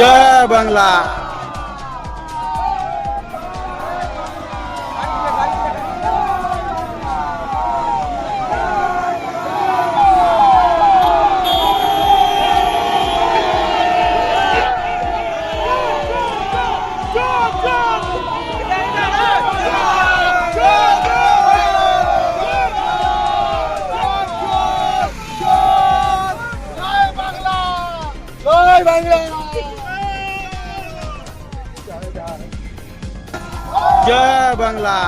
জয় বাংলা জয় বাংলা জয় বাংলা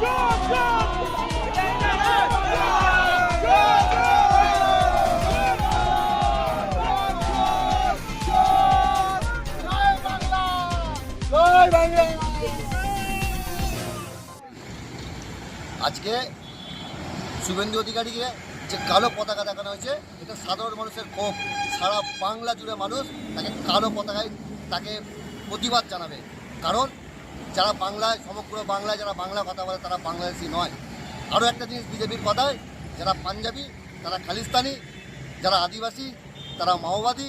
জয় বাংলা আজকে শুভেন্দু অধিকারীকে যে কালো পতাকা দেখানো হয়েছে, এটা সাধারণ মানুষের ক্ষোভ। সারা বাংলা জুড়ে মানুষ তাকে কালো পতাকায় তাকে প্রতিবাদ জানাবে। কারণ যারা বাংলায়, সমগ্র বাংলায় যারা বাংলা কথা বলে, তারা বাংলাদেশি নয়। আরও একটা জিনিস বিজেপির কথায়, যারা পাঞ্জাবি, তারা খালিস্তানি, যারা আদিবাসী, তারা মাওবাদী,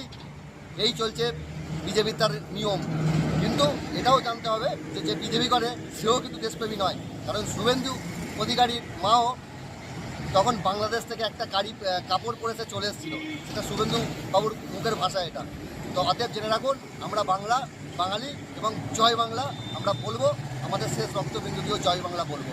এই চলছে বিজেপির তার নিয়ম। কিন্তু এটাও জানতে হবে যে যে বিজেপি করে, সেও কিন্তু দেশপ্রেমী নয়। কারণ শুভেন্দু অধিকারীর মাও তখন বাংলাদেশ থেকে একটা গাড়ি কাপড় পরে সে চলে এসেছিল। সেটা শুভেন্দু বাবুর মুখের ভাষা এটা। তো অতএব জেনে রাখুন, আমরা বাংলা, বাঙালি এবং জয় বাংলা আমরা বলব, আমাদের শেষ রক্তবিন্দু দিয়েও জয় বাংলা বলব।